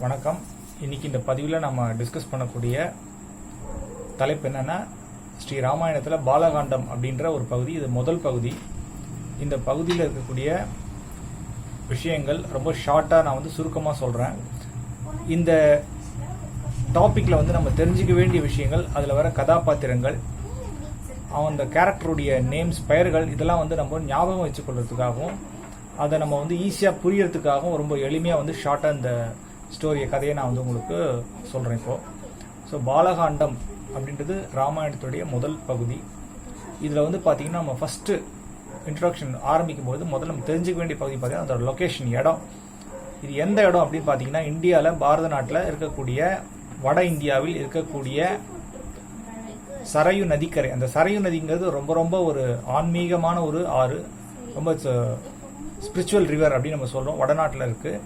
வணக்கம். இன்னைக்கு இந்த பதிவில் நம்ம டிஸ்கஸ் பண்ணக்கூடிய தலைப்பு என்னென்னா ஸ்ரீ ராமாயணத்தில் பாலகாண்டம் அப்படின்ற ஒரு பகுதி. இது முதல் பகுதி. இந்த பகுதியில் இருக்கக்கூடிய விஷயங்கள் ரொம்ப ஷார்ட்டாக நான் வந்து சுருக்கமாக சொல்கிறேன் இந்த டாப்பிக்கில் வந்து நம்ம தெரிஞ்சுக்க வேண்டிய விஷயங்கள் அதில் வர கதாபாத்திரங்கள் அந்த கேரக்டருடைய நேம்ஸ் பெயர்கள் இதெல்லாம் வந்து நம்ம ஞாபகம் வச்சுக்கொள்கிறதுக்காகவும் அதை நம்ம வந்து ஈஸியாக புரியறதுக்காகவும் ரொம்ப எளிமையாக வந்து ஷார்ட்டாக இந்த ஸ்டோரியை கதையை நான் வந்து உங்களுக்கு சொல்கிறேன் இப்போது ஸோ பாலகாண்டம் அப்படின்றது ராமாயணத்துடைய முதல் பகுதி. இதில் வந்து பார்த்தீங்கன்னா நம்ம ஃபஸ்ட்டு இன்ட்ரடக்ஷன் ஆரம்பிக்கும் போது முதல்ல நம்ம தெரிஞ்சுக்க வேண்டிய பகுதி பார்த்தீங்கன்னா அதோட லொக்கேஷன் இடம். இது எந்த இடம் அப்படின்னு பார்த்தீங்கன்னா இந்தியாவில் பாரத நாட்டில் இருக்கக்கூடிய வட இந்தியாவில் இருக்கக்கூடிய சரையு நதிக்கரை. அந்த சரையு நதிங்கிறது ரொம்ப ரொம்ப ஒரு ஆன்மீகமான ஒரு ஆறு. ரொம்ப ஸ்பிரிச்சுவல் ரிவர் அப்படின்னு நம்ம சொல்கிறோம் வடநாட்டில் இருக்குது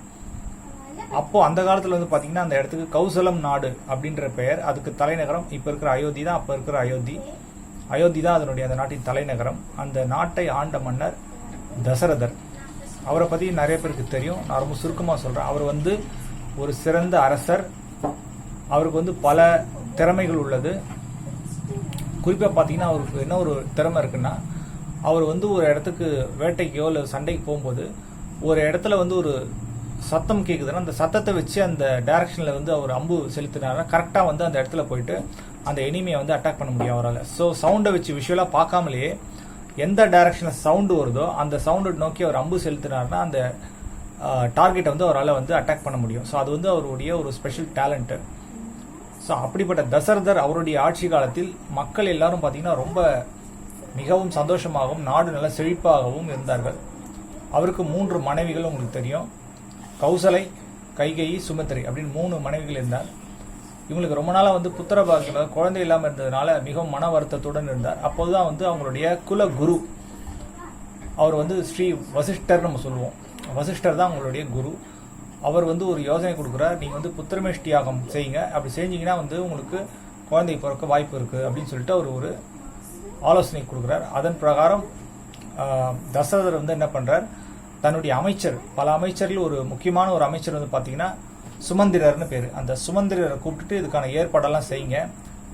அப்போ அந்த காலத்தில் வந்து பார்த்தீங்கன்னா அந்த இடத்துக்கு கௌசலம் நாடு அப்படின்ற பெயர் அதுக்கு தலைநகரம் இப்போ இருக்கிற அயோத்தி தான் அப்போ இருக்கிற அயோத்தி. அயோத்தி தான் அதனுடைய அந்த நாட்டின் தலைநகரம். அந்த நாட்டை ஆண்ட மன்னர் தசரதர். அவரை பற்றி நிறைய பேருக்கு தெரியும். நான் ரொம்ப சுருக்கமாக சொல்கிறேன் அவர் வந்து ஒரு சிறந்த அரசர். அவருக்கு வந்து பல திறமைகள் உள்ளது. குறிப்பாக பார்த்தீங்கன்னா அவருக்கு என்ன ஒரு திறமை இருக்குன்னா அவர் வந்து ஒரு இடத்துக்கு வேட்டைக்கோ இல்லை சண்டைக்கு போகும்போது ஒரு இடத்துல வந்து ஒரு சத்தம் கேட்குதுன்னா அந்த சத்தத்தை வச்சு அந்த டைரக்ஷனில் வந்து அவர் அம்பு செலுத்தினாருன்னா கரெக்டாக வந்து அந்த இடத்துல போயிட்டு அந்த எனிமையை வந்து அட்டாக் பண்ண முடியும் அவரால். ஸோ சவுண்டை வச்சு விஷுவலாக பார்க்காமலேயே எந்த டைரக்ஷனில் சவுண்டு வருதோ அந்த சவுண்டை நோக்கி அவர் அம்பு செலுத்தினார்னா அந்த டார்கெட்டை வந்து அவரால் வந்து அட்டாக் பண்ண முடியும். ஸோ அது வந்து அவருடைய ஒரு ஸ்பெஷல் டேலண்ட்டு ஸோ அப்படிப்பட்ட தசரதர் அவருடைய ஆட்சி காலத்தில் மக்கள் எல்லாரும் பார்த்தீங்கன்னா ரொம்ப மிகவும் சந்தோஷமாகவும் நாடு நல்ல செழிப்பாகவும் இருந்தார்கள். அவருக்கு மூன்று மனைவிகள் உங்களுக்கு தெரியும். கௌசலை கைகை சுமத்திரை அப்படின்னு மூணு மனைவிகள் இருந்தார். இவங்களுக்கு ரொம்ப நாளாக வந்து புத்திர பாக்கியம் குழந்தை இல்லாமல் இருந்ததுனால மிகவும் மன வருத்தத்துடன் இருந்தார். அப்போது தான் வந்து அவங்களுடைய குல குரு அவர் வந்து ஸ்ரீ வசிஷ்டர் நம்ம சொல்லுவோம். வசிஷ்டர் தான் அவங்களுடைய குரு. அவர் வந்து ஒரு யோசனை கொடுக்குறார் நீங்கள் வந்து புத்திரமேஷ்டி யாகம் செய்யுங்க. அப்படி செஞ்சீங்கன்னா வந்து உங்களுக்கு குழந்தை பிறக்க வாய்ப்பு இருக்குது அப்படின்னு சொல்லிட்டு அவர் ஒரு ஆலோசனை கொடுக்குறார். அதன் பிரகாரம் தசரதர் வந்து என்ன பண்ணுறார் தன்னுடைய அமைச்சர் பல அமைச்சரில் ஒரு முக்கியமான ஒரு அமைச்சர் வந்து பார்த்தீங்கன்னா சுமந்திரர்னு பேர். அந்த சுமந்திரரை கூப்பிட்டுட்டு இதுக்கான ஏற்பாடெல்லாம் செய்யுங்க.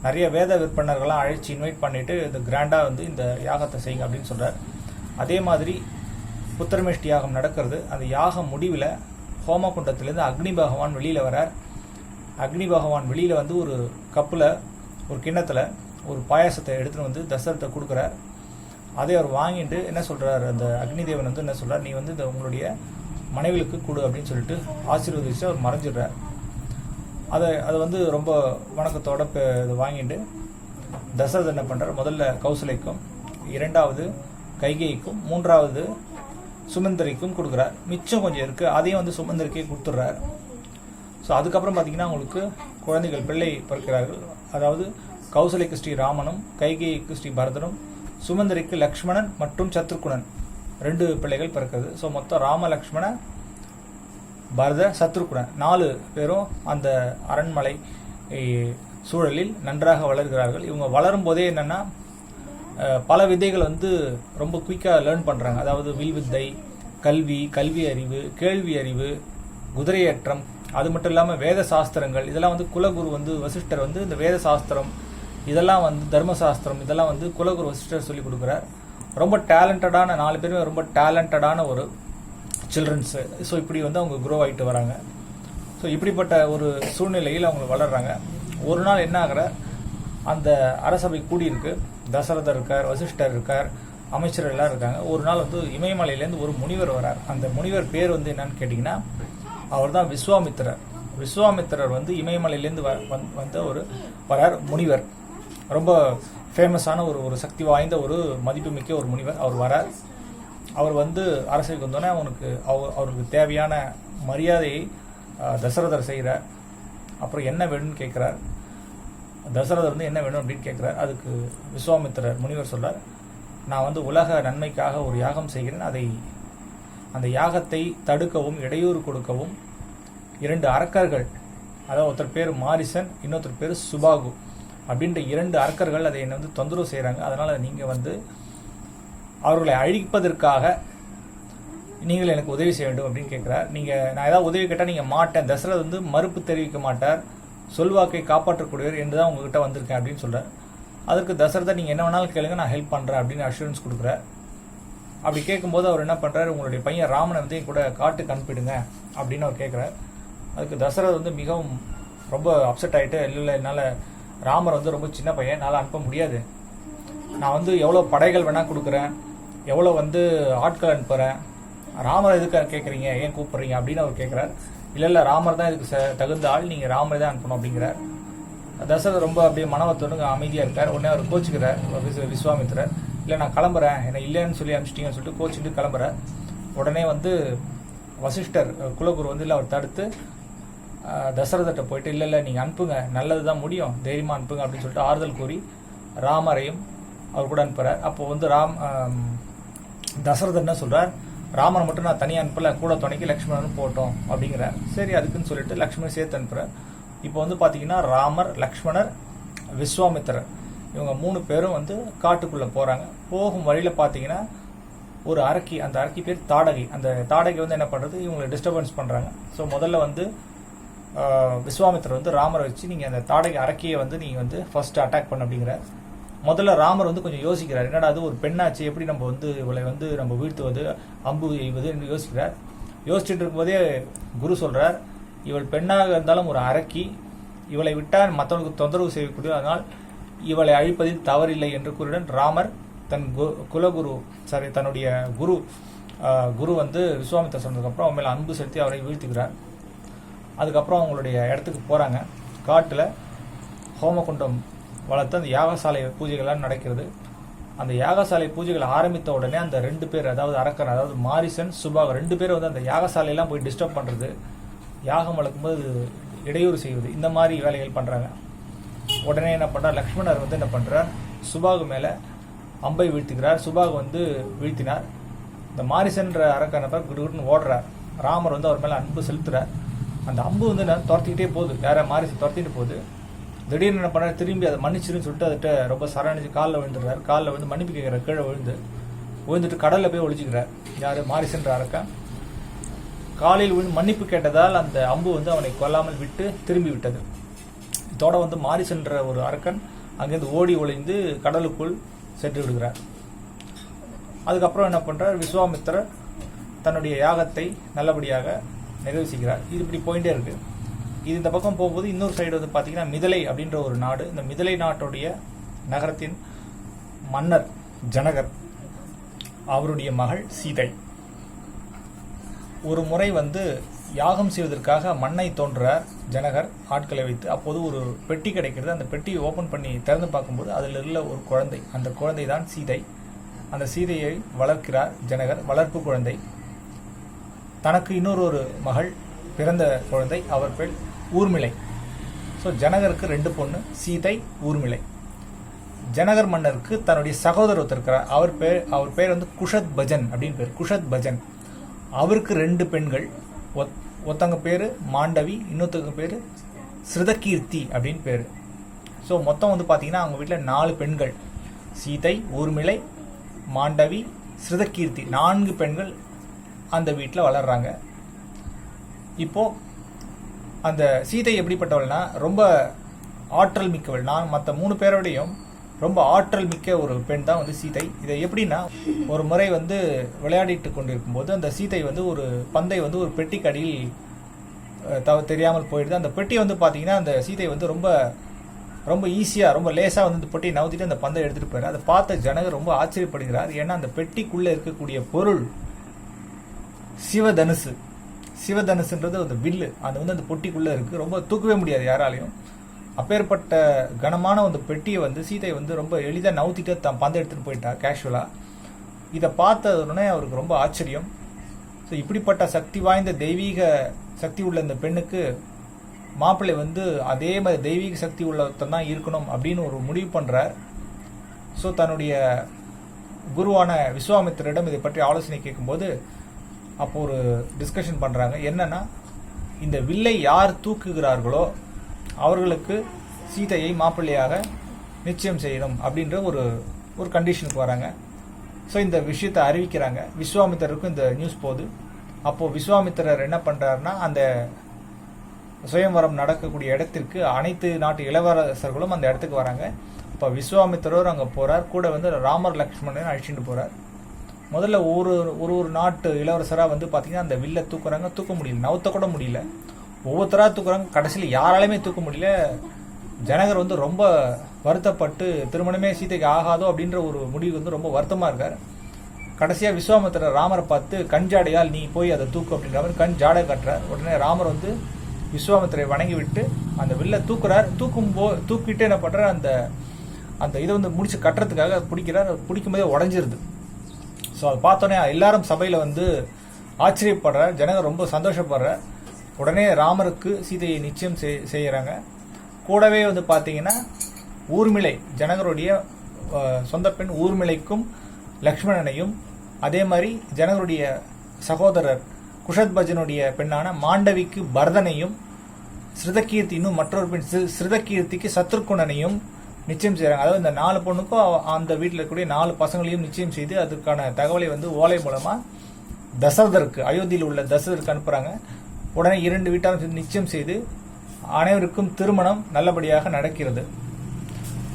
நிறைய வேத விற்பனர்கள்லாம் அழைச்சி இன்வைட் பண்ணிட்டு இது கிராண்டாக வந்து இந்த யாகத்தை செய்யுங்க அப்படின்னு சொல்கிறார் அதே மாதிரி புத்திரமேஷ்டி யாகம் நடக்கிறது. அந்த யாகம் முடிவில் ஹோமகுண்டத்திலேருந்து அக்னி பகவான் வெளியில் வரார் அக்னி பகவான் வெளியில் வந்து ஒரு கப்பில் ஒரு கிண்ணத்தில் ஒரு பாயாசத்தை எடுத்துன்னு வந்து தசரத்தை கொடுக்குறார். அதை அவர் வாங்கிட்டு என்ன சொல்கிறாரு அந்த அக்னிதேவன் வந்து என்ன சொல்கிறார் நீ வந்து இந்த உங்களுடைய மனைவிகளுக்கு கொடு அப்படின்னு சொல்லிட்டு ஆசீர்வதிச்சு அவர் மறைஞ்சிடுறார். அதை அதை வந்து ரொம்ப வணக்கத்தோட ப- இதை வாங்கிட்டு தசரத் என்ன பண்ணுறார் முதல்ல கௌசலைக்கும் இரண்டாவது கைகைக்கும் மூன்றாவது சுமந்தரிக்கும் கொடுக்குறார். மிச்சம் கொஞ்சம் இருக்குது அதையும் வந்து சுமந்தரிக்கே கொடுத்துட்றார். ஸோ அதுக்கப்புறம் பார்த்தீங்கன்னா உங்களுக்கு குழந்தைகள் பிள்ளை பிறக்கிறார்கள். அதாவது கௌசலைக்கு ஸ்ரீ ராமனும் கைகைக்கு ஸ்ரீ பரதனும் சுமந்தரிக்கு லக்ஷ்மணன் மற்றும் சத்ருகுணன் ரெண்டு பிள்ளைகள் பிறக்கிறது. ஸோ மொத்தம் ராம லக்ஷ்மண பரத சத்ருகுணன் நாலு பேரும் அந்த அரண்மனை சூழலில் நன்றாக வளர்கிறார்கள். இவங்க வளரும் போதே என்னன்னா அஹ், பல விதைகள் வந்து ரொம்ப குயிக்காக லேர்ன் பண்ணுறாங்க அதாவது வில் வித்தை கல்வி கல்வி அறிவு கேள்வி அறிவு குதிரையேற்றம். அது மட்டும் இல்லாமல் வேத சாஸ்திரங்கள். இதெல்லாம் வந்து குலகுரு வந்து வசிஷ்டர் வந்து இந்த வேத சாஸ்திரம் இதெல்லாம் வந்து தர்மசாஸ்திரம் இதெல்லாம் வந்து குலகுரு வசிஷ்டர் சொல்லி கொடுக்குறார். ரொம்ப டேலண்டடான நாலு பேருமே ரொம்ப டேலண்டடான ஒரு சில்ட்ரன்ஸு ஸோ இப்படி வந்து அவங்க க்ரோ ஆகிட்டு வராங்க. ஸோ இப்படிப்பட்ட ஒரு சூழ்நிலையில் அவங்க வளர்கிறாங்க ஒரு நாள் என்ன ஆகிற? அந்த அரசபை கூடியிருக்கு. தசரதர் இருக்கார் வசிஷ்டர் இருக்கார் அமைச்சர் எல்லாம் இருக்காங்க. ஒரு நாள் வந்து இமயமலையிலேருந்து ஒரு முனிவர் வரார். அந்த முனிவர் பேர் வந்து என்னன்னு கேட்டிங்கன்னா அவர் தான் விஸ்வாமித்திரர். விஸ்வாமித்திரர் வந்து இமயமலையிலேருந்து வ வந்- வந்த ஒரு வரார் முனிவர். ரொம்ப ஃபேமஸான ஒரு ஒரு சக்தி வாய்ந்த ஒரு மதிப்புமிக்க ஒரு முனிவர். அவர் வரார். அவர் வந்து அரசுக்கு வந்தோடனே அவனுக்கு அவ அவருக்கு தேவையான மரியாதையை தசரதர் செய்கிறார். அப்புறம் என்ன வேணும்னு கேட்குறார். தசரதர் வந்து என்ன வேணும் அப்படின்னு கேட்குறார். அதுக்கு விஸ்வாமித்திரர் முனிவர் சொல்றார் நான் வந்து உலக நன்மைக்காக ஒரு யாகம் செய்கிறேன். அதை அந்த யாகத்தை தடுக்கவும் இடையூறு கொடுக்கவும் இரண்டு அரக்கர்கள் அதாவது ஒருத்தர் பேர் மாரிசன் இன்னொருத்தர் பேர் சுபாகு அப்படின்ற இரண்டு அரக்கர்கள் அதை என்னை வந்து தொந்தரவு செய்கிறாங்க அதனால் நீங்கள் வந்து அவர்களை அழிப்பதற்காக நீங்கள் எனக்கு உதவி செய்ய வேண்டும் அப்படின்னு கேட்குறார். நீங்கள் நான் ஏதாவது உதவி கேட்டால் நீங்கள் மாட்டேன். தசரத் வந்து மறுப்பு தெரிவிக்க மாட்டார். சொல்வாக்கை காப்பாற்றக்கூடியவர் என்று தான் உங்ககிட்ட வந்திருக்கேன் அப்படின்னு சொல்கிறார் அதற்கு தசரதை நீங்கள் என்ன வேணாலும் கேளுங்க நான் ஹெல்ப் பண்ணுறேன் அப்படின்னு அஷூரன்ஸ் கொடுக்குறார். அப்படி கேட்கும்போது அவர் என்ன பண்ணுறாரு உங்களுடைய பையன் ராமனை வந்து கூட காட்டுக்கு அனுப்பிடுங்க அப்படின்னு அவர் கேட்குறார். அதுக்கு தசரத் வந்து மிகவும் ரொம்ப அப்செட் ஆகிட்டு இல்லை இல்லை என்னால் ராமர் வந்து ரொம்ப சின்ன பையன் என்னால் அனுப்ப முடியாது. நான் வந்து எவ்வளோ படைகள் வேணால் கொடுக்குறேன் எவ்வளோ வந்து ஆட்கள் அனுப்புகிறேன் ராமர் எதுக்கு கேட்குறீங்க ஏன் கூப்பிட்றீங்க? அப்படின்னு அவர் கேட்குறார் இல்லை இல்லை ராமர் தான் இதுக்கு ச- தகுந்த ஆள் நீங்கள் ராமரை தான் அனுப்பணும் அப்படிங்கிறார். தசரத் ரொம்ப அப்படியே மனவத்தோடு அமைதியாக இருக்கார். உடனே அவர் கோச்சுக்கிறார் விஸ்வாமித்திரர். இல்லை நான் கிளம்புறேன் என்னை இல்லைன்னு சொல்லி அனுப்பிச்சிட்டீங்கன்னு சொல்லிட்டு கோச்சிட்டு கிளம்புறார். உடனே வந்து வசிஷ்டர் குலகுரு வந்து இல்லை அவர் தடுத்து தசரதட்ட போயிட்டு இல்லை இல்லை நீங்கள் அனுப்புங்க. நல்லது தான் முடியும். தைரியமாக அனுப்புங்க அப்படின்னு சொல்லிட்டு ஆறுதல் கூறி ராமரையும் அவர் கூட அனுப்புகிறார் அப்போ வந்து ராம் தசரதன் என்ன சொல்கிறார் ராமர் மட்டும் நான் தனியாக அனுப்பல. கூட துணைக்கு லக்ஷ்மணனும் போட்டோம் அப்படிங்கிறார். சரி அதுக்குன்னு சொல்லிட்டு லக்ஷ்மணன் சேர்த்து அனுப்புகிறார் இப்போ வந்து பார்த்தீங்கன்னா ராமர் லக்ஷ்மணர் விஸ்வாமித்திரர் இவங்க மூணு பேரும் வந்து காட்டுக்குள்ளே போகிறாங்க போகும் வழியில் பார்த்தீங்கன்னா ஒரு அரக்கி அந்த அரக்கி பேர் தாடகை. அந்த தாடகை வந்து என்ன பண்ணுறது இவங்களை டிஸ்டர்பன்ஸ் பண்ணுறாங்க ஸோ முதல்ல வந்து விஸ்வாமித்திரர் வந்து ராமரை வச்சு நீங்கள் அந்த தாடகை அறக்கையை வந்து நீங்கள் வந்து ஃபர்ஸ்ட் அட்டாக் பண்ண அப்படிங்கிறார் முதல்ல ராமர் வந்து கொஞ்சம் யோசிக்கிறார். என்னடா அது ஒரு பெண்ணாச்சு? எப்படி நம்ம வந்து இவளை வந்து நம்ம வீழ்த்துவது அம்பு எய்வது என்று யோசிக்கிறார். யோசிச்சுட்டு இருக்கும்போதே குரு சொல்கிறார் இவள் பெண்ணாக இருந்தாலும் ஒரு அரக்கி. இவளை விட்டால் மற்றவர்களுக்கு தொந்தரவு செய்யக்கூடிய அதனால் இவளை அழிப்பதில் தவறில்லை என்று கூறியுடன் ராமர் தன் கு- குலகுரு சாரி தன்னுடைய குரு குரு வந்து விஸ்வாமித்தர் சொன்னதுக்கப்புறம் அவன் மேலே அன்பு செலுத்தி அவரை வீழ்த்துகிறார். அதுக்கப்புறம் அவங்களுடைய இடத்துக்கு போகிறாங்க காட்டில் ஹோமகுண்டம் வளர்த்து அந்த யாகசாலை பூஜைகள்லாம் நடக்கிறது. அந்த யாகசாலை பூஜைகள் ஆரம்பித்த உடனே அந்த ரெண்டு பேர் அதாவது அரக்கன் அதாவது மாரிசன் சுபாக ரெண்டு பேரும் வந்து அந்த யாகசாலையெல்லாம் போய் டிஸ்டர்ப் பண்ணுறது யாகம் வளர்க்கும்போது இடையூறு செய்வது. இந்த மாதிரி வேலைகள் பண்ணுறாங்க உடனே என்ன பண்ணுறார் லக்ஷ்மணர் வந்து என்ன பண்ணுறார் சுபாகு மேலே அம்பை வீழ்த்துக்கிறார் சுபாகு வந்து வீழ்த்தினார். இந்த மாரிசன்ற அரக்கனை பார்த்து குடுகுடுன்னு ஓடுறார். ராமர் வந்து அவர் மேலே அன்பு செலுத்துறார். அந்த அம்பு வந்து நான் துரத்திக்கிட்டே போகுது. வேற மாறி துரத்திட்டு போகுது. திடீர்னு என்ன பண்ணார்? திரும்பி அதை மன்னிச்சிருன்னு சொல்லிட்டு அதுகிட்ட ரொம்ப சரணிச்சு காலில் விழுந்துடுறாரு. காலில் வந்து மன்னிப்பு கேட்குற கீழே விழுந்து. விழுந்துட்டு கடலில் போய் ஒழிச்சிக்கிறார் யார்? மாரிசன்ற அரக்கன் காலையில் விழுந்து மன்னிப்பு கேட்டதால் அந்த அம்பு வந்து அவனை கொல்லாமல் விட்டு திரும்பி விட்டது. இதோட வந்து மாரிசன்ற ஒரு அரக்கன் அங்கேருந்து ஓடி ஒளிந்து கடலுக்குள் சென்று விடுகிறார். அதுக்கப்புறம் என்ன பண்ணுறார் விஸ்வாமித்திரர் தன்னுடைய யாகத்தை நல்லபடியாக நிர்வகிக்கிறார் இது இப்படி போயிட்டே இருக்கு. இது இந்த பக்கம் போகும்போது இன்னொரு சைடு வந்து பார்த்தீங்கன்னா மிதலை அப்படின்ற ஒரு நாடு இந்த மிதலை நாட்டுடைய நகரத்தின் மன்னர் ஜனகர் அவருடைய மகள் சீதை. ஒரு முறை வந்து யாகம் செய்வதற்காக மண்ணை தோன்றார் ஜனகர் ஆட்களை வைத்து. அப்போது ஒரு பெட்டி கிடைக்கிறது. அந்த பெட்டியை ஓப்பன் பண்ணி திறந்து பார்க்கும்போது அதில் உள்ள ஒரு குழந்தை அந்த குழந்தை தான் சீதை. அந்த சீதையை வளர்க்கிறார் ஜனகர் வளர்ப்பு குழந்தை. தனக்கு இன்னொரு ஒரு மகள் பிறந்த குழந்தை அவர் பேர் ஊர்மிளை. ஸோ ஜனகருக்கு ரெண்டு பொண்ணு சீதை ஊர்மிளை. ஜனகர் மன்னருக்கு தன்னுடைய சகோதரர் ஒருத்தர் இருக்கிறார். அவர் பேர் அவர் பேர் வந்து குஷத் பஜன் அப்படின்னு பேர் குஷத் பஜன். அவருக்கு ரெண்டு பெண்கள் ஒத்- ஒருத்தவங்க பேர் மாண்டவி இன்னொருத்தங்க பேர் ஸ்ருதகீர்த்தி அப்படின்னு பேர். ஸோ மொத்தம் வந்து பார்த்தீங்கன்னா அவங்க வீட்டில் நாலு பெண்கள். சீதை ஊர்மிளை மாண்டவி ஸ்ருதகீர்த்தி நான்கு பெண்கள் அந்த வீட்டில் வளர்கிறாங்க இப்போ அந்த சீதை எப்படிப்பட்டவள்னா ரொம்ப ஆற்றல் மிக்கவள். நான் மற்ற மூணு பேரோடையும் ரொம்ப ஆற்றல் மிக்க ஒரு பெண் தான் வந்து சீதை. இதை எப்படின்னா ஒரு முறை வந்து விளையாடிட்டு கொண்டிருக்கும் போது அந்த சீதை வந்து ஒரு பந்தை வந்து ஒரு பெட்டிக்கு அடியில் தவ தெரியாமல் போயிடுது. அந்த பெட்டி வந்து பார்த்தீங்கன்னா அந்த சீதை வந்து ரொம்ப ரொம்ப ஈஸியாக ரொம்ப லேசாக வந்து இந்த பெட்டியை நவுத்திட்டு அந்த பந்தை எடுத்துகிட்டு போயிடுறாரு அதை பார்த்த ஜனகர் ரொம்ப ஆச்சரியப்படுகிறார். ஏன்னா அந்த பெட்டிக்குள்ளே இருக்கக்கூடிய பொருள் சிவதனுசு. சிவதனுசுன்றது அந்த வில்லு. அது வந்து அந்த பொட்டிக்குள்ளே இருக்குது ரொம்ப தூக்கவே முடியாது யாராலையும். அப்பேற்பட்ட கனமான அந்த பெட்டியை வந்து சீதை வந்து ரொம்ப எளிதாக நவுத்திட்டு தான் பந்தை எடுத்துகிட்டு போயிட்டா கேஷுவலாக இதை பார்த்த உடனே அவருக்கு ரொம்ப ஆச்சரியம். ஸோ இப்படிப்பட்ட சக்தி வாய்ந்த தெய்வீக சக்தி உள்ள இந்த பெண்ணுக்கு மாப்பிள்ளை வந்து அதே மாதிரி தெய்வீக சக்தி உள்ளவர்த்தன் தான் இருக்கணும் அப்படின்னு ஒரு முடிவு பண்ணுறார் ஸோ தன்னுடைய குருவான விஸ்வாமித்திரிடம் இதை பற்றி ஆலோசனை கேட்கும்போது அப்போ ஒரு டிஸ்கஷன் பண்ணுறாங்க என்னன்னா இந்த வில்லை யார் தூக்குகிறார்களோ அவர்களுக்கு சீதையை மாப்பிள்ளையாக நிச்சயம் செய்யணும் அப்படின்ற ஒரு ஒரு கண்டிஷனுக்கு வராங்க. ஸோ இந்த விஷயத்தை அறிவிக்கிறாங்க. விஸ்வாமித்தருக்கும் இந்த நியூஸ் போகுது. அப்போது விஸ்வாமித்திரர் என்ன பண்ணுறாருன்னா அந்த சுயம்வரம் நடக்கக்கூடிய இடத்திற்கு அனைத்து நாட்டு இளவரசர்களும் அந்த இடத்துக்கு வராங்க. இப்போ விஸ்வாமித்திரர் அங்கே போகிறார் கூட வந்து ராமர் லக்ஷ்மணன் அழிச்சுட்டு போகிறார் முதல்ல ஒரு ஒரு ஒரு நாட்டு இளவரசராக வந்து பார்த்தீங்கன்னா அந்த வில்ல தூக்குறாங்க தூக்க முடியல. நவுத்த கூட முடியல. ஒவ்வொருத்தராக தூக்குறாங்க. கடைசியில் யாராலையுமே தூக்க முடியல. ஜனகர் வந்து ரொம்ப வருத்தப்பட்டு திருமணமே சீதைக்கு ஆகாதோ அப்படின்ற ஒரு முடிவு வந்து ரொம்ப வருத்தமாக இருக்கார். கடைசியாக விஸ்வாமித்திரர் ராமரை பார்த்து கண் ஜாடையால் நீ போய் அதை தூக்கு அப்படின்ற மாதிரி கண் ஜாடை கட்டுறார். உடனே ராமர் வந்து விஸ்வாமித்திரை வணங்கி விட்டு அந்த வில்ல தூக்குறார். தூக்கும் போ தூக்கிட்டு என்ன பண்ணுறார் அந்த அந்த இதை வந்து முடிச்சு கட்டுறதுக்காக பிடிக்கிறார். பிடிக்கும் போதே உடஞ்சிருது. ஸோ அதை பார்த்தோன்னே எல்லாரும் சபையில் வந்து ஆச்சரியப்படுற ஜனங்க ரொம்ப சந்தோஷப்படுற உடனே ராமருக்கு சீதையை நிச்சயம் செய்- செய்கிறாங்க கூடவே வந்து பார்த்தீங்கன்னா ஊர்மிளை ஜனகருடைய சொந்த பெண் ஊர்மிளைக்கும் லக்ஷ்மணனையும் அதே மாதிரி ஜனகருடைய சகோதரர் குஷத்பஜனுடைய பெண்ணான மாண்டவிக்கு பரதனையும் ஸ்ருதகீர்த்தி இன்னும் மற்றொரு பெண் ஸ்ருதகீர்த்திக்கு சத்ருகுணனையும் நிச்சயம் செய்கிறாங்க அதாவது இந்த நாலு பொண்ணுக்கும் அந்த வீட்டில் இருக்கக்கூடிய நாலு பசங்களையும் நிச்சயம் செய்து அதற்கான தகவலை வந்து ஓலை மூலமா தசரதருக்கு அயோத்தியில் உள்ள தசரதருக்கு அனுப்புறாங்க. உடனே இரண்டு வீட்டாரும் நிச்சயம் செய்து அனைவருக்கும் திருமணம் நல்லபடியாக நடக்கிறது.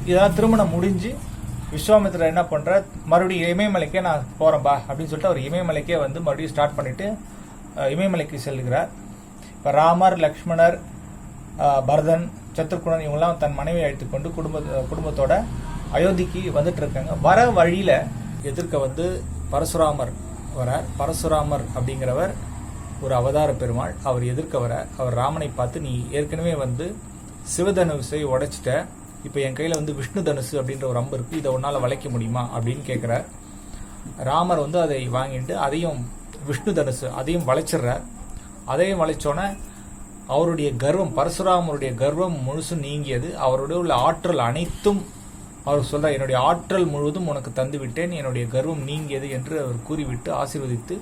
இதெல்லாம் திருமணம் முடிஞ்சு விஸ்வாமித்திரர் என்ன பண்றார்? மறுபடியும் இமயமலைக்கே நான் போறேன்பா அப்படின்னு சொல்லிட்டு அவர் இமயமலைக்கே வந்து மறுபடியும் ஸ்டார்ட் பண்ணிட்டு இமயமலைக்கு செல்கிறார். இப்போ ராமர் லக்ஷ்மணர் பரதன் சத்ருகுணன் இவங்கெல்லாம் தன் மனைவியை அழைத்துக்கொண்டு குடும்ப குடும்பத்தோட அயோத்திக்கு வந்துட்டு இருக்காங்க வர வழியில எதிர்க்க வந்து பரசுராமர் வரார். பரசுராமர் அப்படிங்கிறவர் ஒரு அவதார பெருமாள். அவர் எதிர்க்க வர அவர் ராமனை பார்த்து நீ ஏற்கனவே வந்து சிவதனுசை உடைச்சிட்ட. இப்போ என் கையில் வந்து விஷ்ணு தனுசு அப்படின்ற ஒரு அம்பு இருக்குது இதை உன்னால் வளைக்க முடியுமா? அப்படின்னு கேட்குறார் ராமர் வந்து அதை வாங்கிட்டு அதையும் விஷ்ணு தனுசு அதையும் வளைச்சிடுறார். அதையும் வளைச்சோன்னே அவருடைய கர்வம் பரசுராமருடைய கர்வம் முழுசும் நீங்கியது. அவருடைய உள்ள ஆற்றல் அனைத்தும் அவர் சொல்றார் என்னுடைய ஆற்றல் முழுவதும் உனக்கு தந்துவிட்டேன் என்னுடைய கர்வம் நீங்கியது என்று அவர் கூறிவிட்டு ஆசீர்வதித்து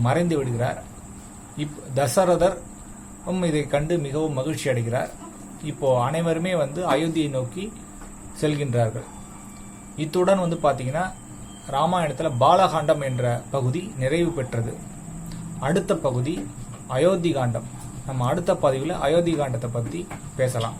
மறைந்து விடுகிறார். இப் தசரதர் இதை கண்டு மிகவும் மகிழ்ச்சி அடைகிறார். இப்போ அனைவருமே வந்து அயோத்தியை நோக்கி செல்கின்றார்கள். இத்துடன் வந்து பார்த்தீங்கன்னா ராமாயணத்தில் பாலகாண்டம் என்ற பகுதி நிறைவு பெற்றது. அடுத்த பகுதி அயோத்தி காண்டம். நம்ம அடுத்த பதிவில் அயோத்தி காண்டத்தை பற்றி பேசலாம்.